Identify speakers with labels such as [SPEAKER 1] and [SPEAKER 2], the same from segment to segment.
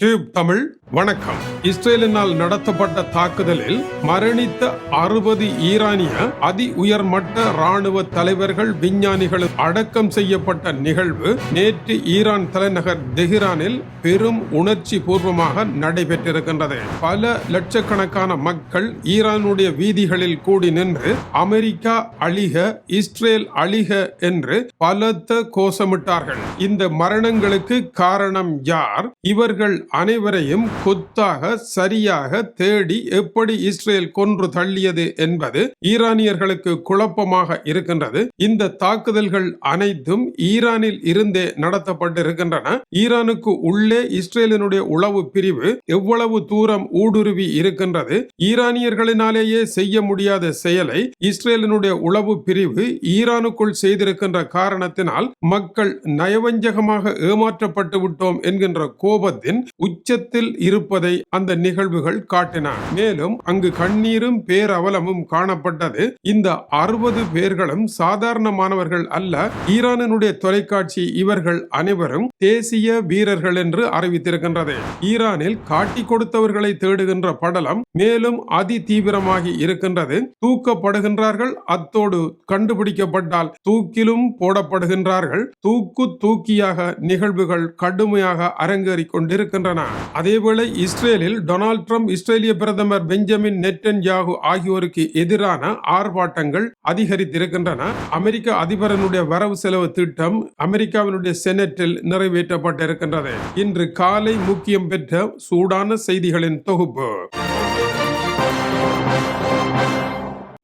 [SPEAKER 1] Tube Tamil வணக்கம். இஸ்ரேலினால் நடத்தப்பட்ட தாக்குதலில் மரணித்த அறுபது ஈரானிய அதி உயர்மட்ட ராணுவ தலைவர்கள் விஞ்ஞானிகள் அடக்கம் செய்யப்பட்ட நிகழ்வு நேற்று ஈரான் தலைநகர் தெஹ்ரானில் பெரும் உணர்ச்சி பூர்வமாக நடைபெற்றிருக்கின்றது. பல லட்சக்கணக்கான மக்கள் ஈரானுடைய வீதிகளில் கூடி நின்று அமெரிக்கா அழிக இஸ்ரேல் அழிக என்று பலத்த கோஷமிட்டார்கள். இந்த மரணங்களுக்கு காரணம் யார்? இவர்கள் அனைவரையும் குத்தாக சரியாக தேடி எப்படி இஸ்ரேல் கொன்று தள்ளியது என்பது ஈரானியர்களுக்கு குழப்பமாக இருக்கின்றது. இந்த தாக்குதல்கள் அனைத்தும் ஈரானில் இருந்தே நடத்தப்பட்டிருக்கின்றன. ஈரானுக்கு உள்ளே இஸ்ரேலினுடைய உளவு பிரிவு எவ்வளவு தூரம் ஊடுருவி இருக்கின்றது. ஈரானியர்களினாலேயே செய்ய முடியாத செயலை இஸ்ரேலினுடைய உளவு பிரிவு ஈரானுக்குள் செய்திருக்கின்ற காரணத்தினால் மக்கள் நயவஞ்சகமாக ஏமாற்றப்பட்டு விட்டோம் என்கின்ற கோபத்தின் உச்சத்தில் இருப்பதை அந்த நிகழ்வுகள் காட்டின. மேலும் அங்கு கண்ணீரும் பேரவலமும் காணப்பட்டது. இந்த அறுபது பேர்களும் சாதாரணமானவர்கள் அல்ல. ஈரானினுடைய தொலைக்காட்சி இவர்கள் அனைவரும் தேசிய வீரர்கள் என்று அறிவித்திருக்கின்றது. ஈரானில் காட்டி கொடுத்தவர்களை தேடுகின்ற படலம் மேலும் அதி தீவிரமாகி இருக்கின்றது. தூக்கப்படுகின்றார்கள் அத்தோடு கண்டுபிடிக்கப்பட்டால் தூக்கிலும் போடப்படுகின்றார்கள். தூக்கு தூக்கியாக நிகழ்வுகள் கடுமையாக அரங்கேறிக் கொண்டிருக்கின்றன. அதேவேளை இஸ்ரேலில் டொனால்ட் ட்ரம்ப் இஸ்ரேலிய பிரதமர் பெஞ்சமின் நெட்டன் யாகு ஆகியோருக்கு எதிரான ஆர்ப்பாட்டங்கள் அதிகரித்திருக்கின்றன. அமெரிக்க அதிபரனுடைய வரவு செலவு திட்டம் அமெரிக்காவினுடைய செனட்டில் நிறைவேற்றப்பட்டிருக்கின்றது. இன்று காலை முக்கியம் பெற்ற சூடான செய்திகளின் தொகுப்பு.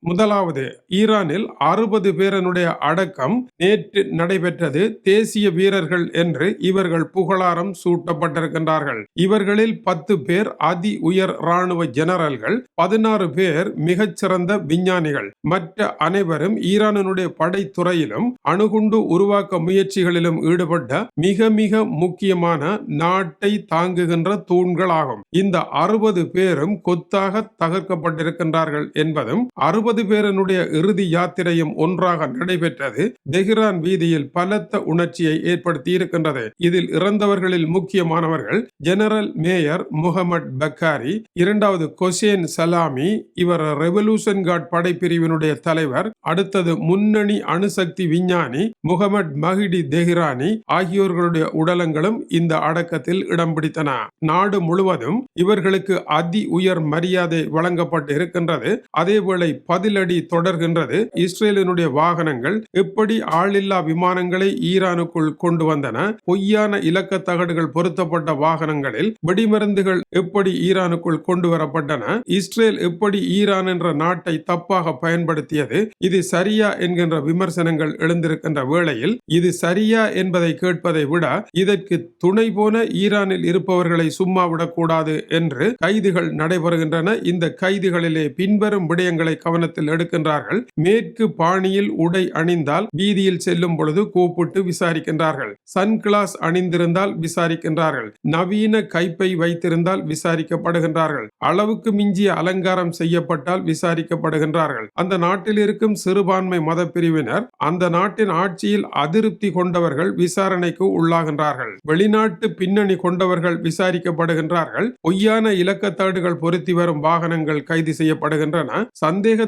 [SPEAKER 1] முதலாவது ஈரானில் அறுபது பேரனுடைய அடக்கம் நேற்று நடைபெற்றது. தேசிய வீரர்கள் என்று இவர்கள் புகழாரம் சூட்டப்பட்டிருக்கின்றார்கள். இவர்களில் பத்து பேர் அதி உயர் ராணுவ ஜெனரல்கள் பதினாறு பேர் மிகச்சிறந்த விஞ்ஞானிகள். மற்ற அனைவரும் ஈரானினுடைய படைத்துறையிலும் அணுகுண்டு உருவாக்க முயற்சிகளிலும் ஈடுபட்ட மிக மிக முக்கியமான நாட்டை தாங்குகின்ற தூண்களாகும். இந்த அறுபது பேரும் கொத்தாக தகர்க்கப்பட்டிருக்கின்றார்கள் என்பதும் அறுபது முப்பது பேரனுடைய இறுதி யாத்திரையும் ஒன்றாக நடைபெற்றது. தெஹ்ரான் வீதியில் பலத்த உணர்ச்சியை ஏற்படுத்தி இருக்கின்றது. இதில் இறந்தவர்களில் முக்கியமானவர்கள் ஜெனரல் மேயர் முகமது பக்காரி இரண்டாவது கொசேன் சலாமி இவர் ரெவல்யூஷன் கார்ட் படைப்பிரிவினுடைய தலைவர் அடுத்தது முன்னணி அணுசக்தி விஞ்ஞானி முகமது மஹிடி தெஹ்ரானி ஆகியோர்களுடைய உடலங்களும் இந்த அடக்கத்தில் இடம் பிடித்தன. நாடு முழுவதும் இவர்களுக்கு அதி உயர் மரியாதை வழங்கப்பட்டு இருக்கின்றது. அதேவேளை பதி பதிலடி தொடர்கின்றது. இஸ்ரேலினுடைய வாகனங்கள் எப்படி ஆளில்லா விமானங்களை ஈரானுக்குள் கொண்டு வந்தன? பொய்யான இலக்க தகடுகள் பொருத்தப்பட்ட வாகனங்களில் வெடிமருந்துகள் எப்படி ஈரானுக்குள் கொண்டு வரப்பட்டன? இஸ்ரேல் எப்படி ஈரான் என்ற நாட்டை தப்பாக பயன்படுத்தியது? இது சரியா என்கின்ற விமர்சனங்கள் எழுந்திருக்கின்ற வேளையில் இது சரியா என்பதை கேட்பதை விட இதற்கு துணை போன ஈரானில் இருப்பவர்களை சும்மா விடக்கூடாது என்று கைதுகள் நடைபெறுகின்றன. இந்த கைதுகளிலே பின்வரும் விடயங்களை கவனத்தில் எடுக்கின்றார்கள். மேற்கு பாணியில் உடை அணிந்தால் வீதியில் செல்லும் பொழுது கூப்பிட்டு விசாரிக்கின்றார்கள். Sun glass அணிந்திருந்தால் விசாரிக்கின்றார்கள். நவீன கைப்பை வைத்திருந்தால் விசாரிக்கப்படுகின்றார்கள். அளவுக்கு மிஞ்சிய அலங்காரம் செய்யப்பட்டால் விசாரிக்கப்படுகின்றார்கள். அந்த நாட்டில் இருக்கும் சிறுபான்மை மத பிரிவினர் அந்த நாட்டின் ஆட்சியில் அதிருப்தி கொண்டவர்கள் விசாரணைக்கு உள்ளாகின்றார்கள். வெளிநாட்டு பின்னணி கொண்டவர்கள் விசாரிக்கப்படுகின்றார்கள். பொய்யான இலக்கத்தாடுகள் பொருத்தி வரும் வாகனங்கள் கைது செய்யப்படுகின்றன.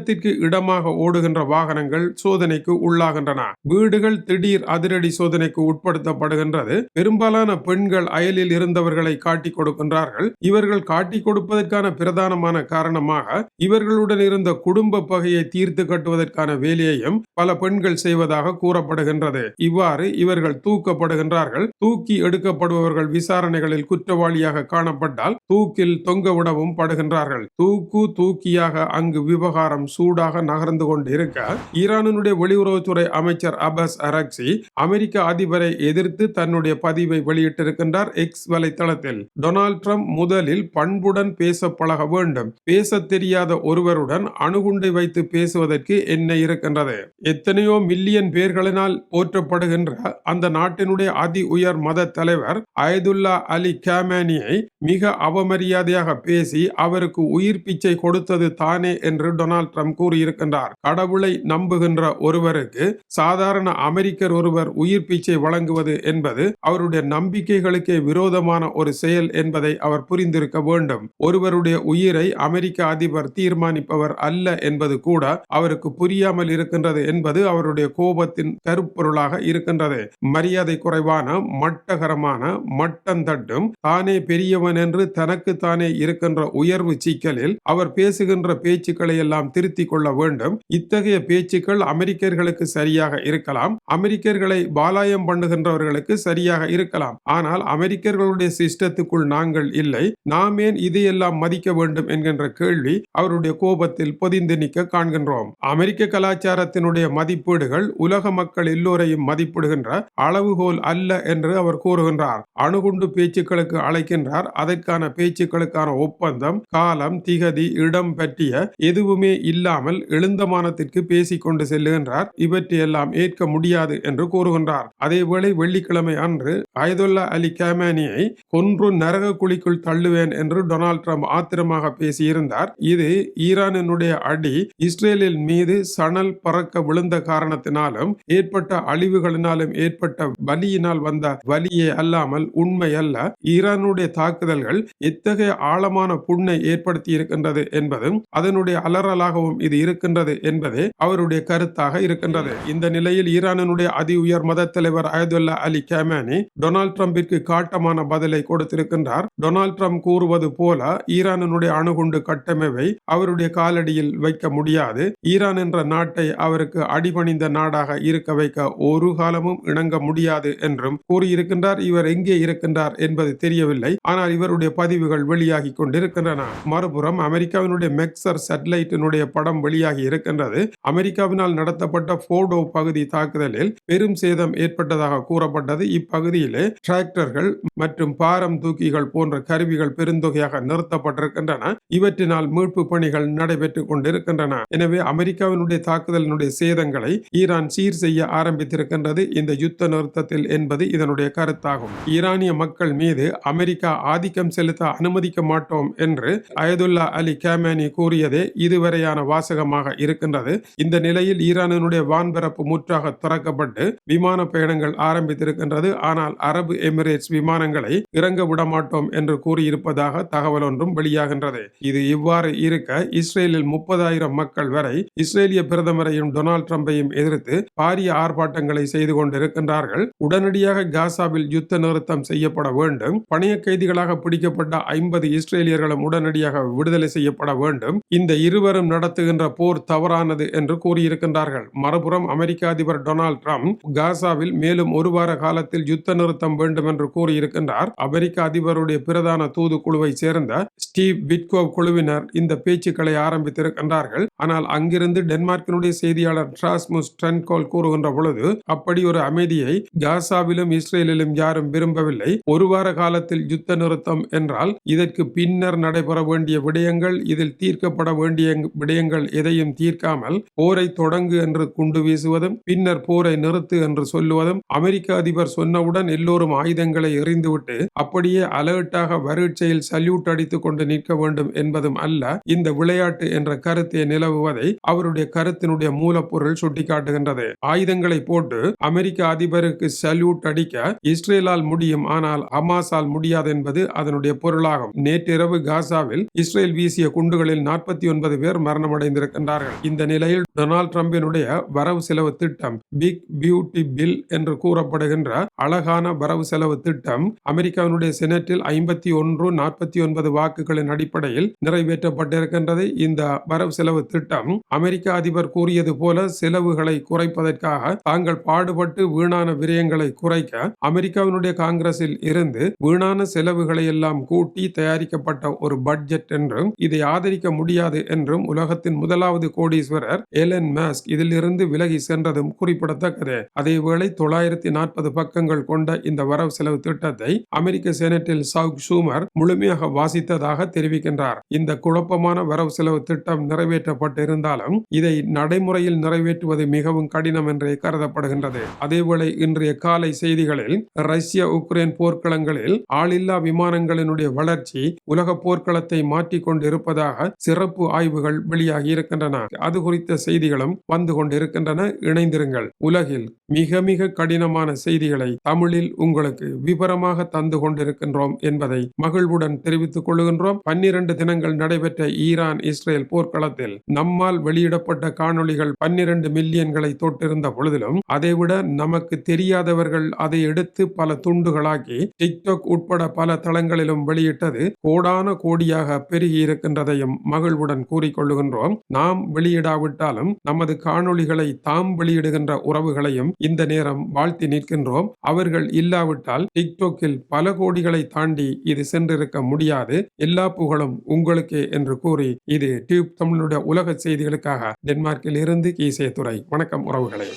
[SPEAKER 1] சந்தேகத்திற்கு இடமாக ஓடுகின்ற வாகனங்கள் சோதனைக்கு உள்ளாகின்றன. வீடுகள் திடீர் அதிரடி சோதனைக்கு உட்படுத்தப்படுகின்றது. பெரும்பாலான பெண்கள் அயலில் இருந்தவர்களை காட்டிக் கொடுக்கின்றார்கள். இவர்கள் காட்டிக் கொடுப்பதற்கான பிரதானமான காரணமாக இவர்களுடன் இருந்த குடும்ப பகையை தீர்த்து கட்டுவதற்கான வேலையையும் பல பெண்கள் செய்வதாக கூறப்படுகின்றது. இவ்வாறு இவர்கள் தூக்கப்படுகின்றார்கள். தூக்கி எடுக்கப்படுபவர்கள் விசாரணைகளில் குற்றவாளியாக காணப்பட்டால் தூக்கில் தொங்கவிடவும் படுகின்றார்கள். தூக்கு தூக்கியாக அங்கு விவகாரம் சூடாக நகர்ந்து கொண்டு இருக்க ஈரானினுடைய வெளியுறவுத்துறை அமைச்சர் அபஸ் அரக்சி அமெரிக்க அதிபரை எதிர்த்து தன்னுடைய பதிவை வெளியிட்டிருக்கின்றார் எக்ஸ் வலைத்தளத்தில். டொனால்ட் ட்ரம்ப் முதலில் பண்புடன் பேச பழக வேண்டும். பேச தெரியாத ஒருவருடன் அணுகுண்டை வைத்து பேசுவதற்கு என்ன இருக்கின்றது? எத்தனையோ மில்லியன் பேர்களினால் போற்றப்படுகின்ற அந்த நாட்டினுடைய அதி உயர் மத தலைவர் அயதுல்லா அலி கேமேனியை மிக அவமரியாதையாக பேசி அவருக்கு உயிர் பிச்சை கொடுத்தது தானே என்று டொனால்ட் ட்ரம்ப் ட்ரம் கூறியிருக்கின்றார். கடவுளை நம்புகின்ற ஒருவருக்கு சாதாரண அமெரிக்கர் ஒருவர் உயிர் பீச்சை வழங்குவது என்பது அவருடைய நம்பிக்கைகளுக்கே விரோதமான ஒரு செயல் என்பதை அவர் புரிந்திருக்க வேண்டும். ஒருவருடைய உயிரை அமெரிக்க அதிபர் தீர்மானிப்பவர் அல்ல என்பது கூட அவருக்கு புரியாமல் இருக்கின்றது என்பது அவருடைய கோபத்தின் கருப்பொருளாக இருக்கின்றது. மரியாதை குறைவான மட்டகரமான மட்டந்தட்டும் தானே பெரியவன் என்று தனக்கு தானே இருக்கின்ற உயர்வு சிக்கலில் அவர் பேசுகின்ற பேச்சுக்களை எல்லாம் திருத்தி திருத்திக் கொள்ள வேண்டும். இத்தகைய பேச்சுக்கள் அமெரிக்கர்களுக்கு சரியாக இருக்கலாம். அமெரிக்கர்களை பாலாயம் பண்ணுகின்றவர்களுக்கு சரியாக இருக்கலாம். ஆனால் அமெரிக்கர்களுடைய சிஸ்டத்துக்குள் நாங்கள் இல்லை. நாம் ஏன் இதையெல்லாம் மதிக்க வேண்டும் என்கின்ற கேள்வி அவருடைய கோபத்தில் பொதிந்து நிற்க காண்கின்றோம். அமெரிக்க கலாச்சாரத்தினுடைய மதிப்பீடுகள் உலக மக்கள் எல்லோரையும் மதிப்பிடுகின்ற அளவுகோல் அல்ல என்று அவர் கூறுகின்றார். அணுகுண்டு பேச்சுக்களுக்கு அழைக்கின்றார். அதற்கான பேச்சுக்களுக்கான ஒப்பந்தம் காலம் திகதி இடம் பற்றிய எதுவுமே இல்லாமல் எழுந்தமானத்திற்கு பேசிக் கொண்டு செல்லுகின்றார். இவற்றையெல்லாம் ஏற்க முடியாது என்று கூறுகின்றார். அதேவேளை வெள்ளிக்கிழமை அன்று அயதுல்லா அலி கேமானியை கொன்று நரக குழிக்குள் தள்ளுவேன் என்று டொனால்ட் ட்ரம்ப் ஆத்திரமாக பேசியிருந்தார். இது ஈரானினுடைய அடி இஸ்ரேலின் மீது சணல் பறக்க விழுந்த காரணத்தினாலும் ஏற்பட்ட அழிவுகளினாலும் ஏற்பட்ட வலியினால் வந்த வலியே அல்லாமல் உண்மை அல்ல. ஈரானுடைய தாக்குதல்கள் எத்தகைய ஆழமான புண்ணை ஏற்படுத்தி இருக்கின்றது என்பதும் அதனுடைய அலறலாகவும் இது இருக்கின்றது என்பதே அவருடைய கருத்தாக இருக்கின்றது. இந்த நிலையில் ஈரானினுடைய அதி உயர் மத தலைவர் அயதுல்லா அலி கேமானி டொனால்ட் ட்ரம்பிற்கு காட்டமான பதிலை கொடுத்திருக்கின்றார். டொனால்ட் ட்ரம்ப் கூறுவது போல ஈரானினுடைய அணுகுண்டு கட்டமைப்பை அவருடைய காலடியில் வைக்க முடியாது. ஈரான் என்ற நாட்டை அவருக்கு அடிபணிந்த நாடாக இருக்க வைக்க ஒரு காலமும் இணங்க முடியாது என்றும் கூறியிருக்கின்றார். இவர் எங்கே இருக்கின்றார் என்பது தெரியவில்லை. ஆனால் இவருடைய பதிவுகள் வெளியாகி கொண்டிருக்கின்றன. மறுபுறம் அமெரிக்காவினுடைய மெக்சர் சேட்டலைட்டினுடைய படம் படம் வெளியாகி இருக்கின்றது. அமெரிக்காவினால் நடத்தப்பட்ட போர்டோ பகுதி தாக்குதலில் பெரும் சேதம் ஏற்பட்டதாக கூறப்பட்டது. இப்பகுதியிலே டிராக்டர்கள் மற்றும் பாரம் தூக்கிகள் போன்ற கருவிகள் பெருந்தொகையாக நிறுத்தப்பட்டிருக்கின்றன. இவற்றினால் மீட்பு பணிகள் நடைபெற்றுக் கொண்டிருக்கின்றன. எனவே அமெரிக்காவினுடைய தாக்குதலினுடைய சேதங்களை ஈரான் சீர் செய்ய ஆரம்பித்திருக்கின்றது. இந்த யுத்த நிறுத்தத்தில் என்பது இதனுடைய கருத்தாகும். ஈரானிய மக்கள் மீது அமெரிக்கா ஆதிக்கம் செலுத்த அனுமதிக்க மாட்டோம் என்று அயதுல்லா அலி கேமேனி கூறியதே இதுவரையான வாசகமாக இருக்கின்றது. இந்த நிலையில் ஈரானினுடைய வான்பரப்பு முற்றாக திறக்கப்பட்டு விமான பயணங்கள் ஆரம்பித்திருக்கின்றது. ஆனால் அரபு எமிரேட்ஸ் விமானங்களை இறங்க விடமாட்டோம் என்று கூறியிருப்பதாக தகவல் ஒன்றும் வெளியாகின்றது. இது இவ்வாறு இருக்க இஸ்ரேலில் முப்பதாயிரம் மக்கள் வரை இஸ்ரேலிய பிரதமரையும் டொனால்ட் ட்ரம்பையும் எதிர்த்து பாரிய ஆர்ப்பாட்டங்களை செய்து கொண்டிருக்கின்றார்கள். உடனடியாக காசாவில் யுத்த நிறுத்தம் செய்யப்பட வேண்டும். பணைய கைதிகளாக பிடிக்கப்பட்ட ஐம்பது இஸ்ரேலியர்களும் உடனடியாக விடுதலை செய்யப்பட வேண்டும். இந்த இருவரும் நடத்த நடத்துகின்ற போர் தவறானது என்று கூறியிருக்கின்றார்கள். மறுபுறம் அமெரிக்க அதிபர் டொனால்ட் ட்ரம்ப் காசாவில் மேலும் ஒரு வார காலத்தில் யுத்த நிறுத்தம் வேண்டும் என்று கூறியிருக்கின்றார். அமெரிக்க அதிபருடைய பிரதான தூது குழுவை சேர்ந்த ஸ்டீவ் பிட்கோவ் குழுவினர் இந்த பேச்சுக்களை ஆரம்பித்திருக்கின்றார்கள். ஆனால் அங்கிருந்து டென்மார்க்கினுடைய செய்தியாளர் டிராஸ்முஸ் ட்ரென்கோல் கூறுகின்ற பொழுது அப்படி ஒரு அமைதியை காசாவிலும் இஸ்ரேலிலும் யாரும் விரும்பவில்லை. ஒரு வார காலத்தில் யுத்த நிறுத்தம் என்றால் இதற்கு பின்னர் நடைபெற வேண்டிய விடயங்கள் இதில் தீர்க்கப்பட வேண்டிய விடயங்கள் எதையும் தீர்க்காமல் போரை தொடங்கு என்று குண்டு வீசுவதும் பின்னர் போரை நிறுத்து என்று சொல்லுவதும் அமெரிக்க அதிபர் சொன்னவுடன் எல்லோரும் ஆயுதங்களை எறிந்துவிட்டு அப்படியே அலர்ட்டாக வரட்சியில் சல்யூட் அடித்துக் கொண்டு நிற்க வேண்டும் என்பதும் அல்ல இந்த விளையாட்டு என்ற கருத்தை நிலவுவதை அவருடைய கருத்தினுடைய மூலப்பொருள் சுட்டிக்காட்டுகின்றது. ஆயுதங்களை போட்டு அமெரிக்க அதிபருக்கு சல்யூட் அடிக்க இஸ்ரேலால் முடியும் ஆனால் ஹமாஸால் முடியாது என்பது அதனுடைய பொருளாகும். நேற்றிரவு காசாவில் இஸ்ரேல் வீசிய குண்டுகளில் நாற்பத்தி ஒன்பது பேர் மரணம் மரணமடைந்திருக்கின்றார்கள் இந்த நிலையில் டொனால்ட் டிரம்பினுடைய வரவு செலவு திட்டம் பிக் பியூட்டி பில் என்று கூறப்படுகின்ற அழகான வரவு செலவு திட்டம் அமெரிக்காவினுடைய செனட்டில் ஐம்பத்தி ஒன்று நாற்பத்தி ஒன்பது வாக்குகளின் அடிப்படையில் நிறைவேற்றப்பட்டிருக்கின்றது. இந்த வரவு செலவு திட்டம் அமெரிக்க அதிபர் கூறியது போல செலவுகளை குறைப்பதற்காக தாங்கள் பாடுபட்டு வீணான விரயங்களை குறைக்க அமெரிக்காவினுடைய காங்கிரஸில் இருந்து வீணான செலவுகளை எல்லாம் கூட்டி தயாரிக்கப்பட்ட ஒரு பட்ஜெட் என்றும் இதை ஆதரிக்க முடியாது என்றும் உலகத்தில் உலகத்தின் முதலாவது கோடீஸ்வரர் ஏலன் மாஸ்க் இதிலிருந்து விலகி சென்றதும் குறிப்பிடத்தக்கது. அதேவேளை தொள்ளாயிரத்தி நாற்பது பக்கங்கள் கொண்ட இந்த வரவு செலவு திட்டத்தை அமெரிக்க செனட்டில் சவுக் ஷூமர் முழுமையாக வாசித்ததாக தெரிவிக்கின்றார். இந்த குழப்பமான வரவு செலவு திட்டம் நிறைவேற்றப்பட்டிருந்தாலும் இதை நடைமுறையில் நிறைவேற்றுவது மிகவும் கடினம் என்றே கருதப்படுகின்றது. அதேவேளை இன்றைய காலை செய்திகளில் ரஷ்ய உக்ரைன் போர்க்களங்களில் ஆளில்லா விமானங்களினுடைய வளர்ச்சி உலக போர்க்களத்தை மாற்றிக் கொண்டிருப்பதாக சிறப்பு ஆய்வுகள் வெளியாகி வெளியாகி இருக்கின்றன. அது குறித்த செய்திகளும் வந்து கொண்டிருக்கின்றன. இணைந்திருங்கள். உலகில் மிக மிக கடினமான செய்திகளை தமிழில் உங்களுக்கு விவரமாக தந்து கொண்டிருக்கின்றோம் என்பதை மகிழ்வுடன் தெரிவித்துக் கொள்கின்றோம். பன்னிரண்டு தினங்கள் நடைபெற்ற ஈரான் இஸ்ரேல் போர்க்களத்தில் நம்மால் வெளியிடப்பட்ட காணொளிகள் பன்னிரண்டு மில்லியன்களை தொட்டிருந்த பொழுதிலும் அதைவிட நமக்கு தெரியாதவர்கள் அதை எடுத்து பல துண்டுகளாக்கி டிக்டாக் உட்பட பல தளங்களிலும் வெளியிட்டது கோடான கோடியாக பெருகி இருக்கின்றதையும் மகிழ்வுடன் கூறிக்கொள்ளுகின்றோம் நாம் வெளியிடாவிட்டாலும் நமது காணொளிகளை தாம் வெளியிடுகின்ற உறவுகளையும் இந்த நேரம் வாழ்த்தி நிற்கின்றோம். அவர்கள் இல்லாவிட்டால் டிக்டோக்கில் பல கோடிகளை தாண்டி இது சென்றிருக்க முடியாது. எல்லா புகழும் உங்களுக்கே என்று கூறி இது டியூப் தமிழுடைய உலக செய்திகளுக்காக டென்மார்க்கில் இருந்து கீசே துறை வணக்கம் உறவுகளே.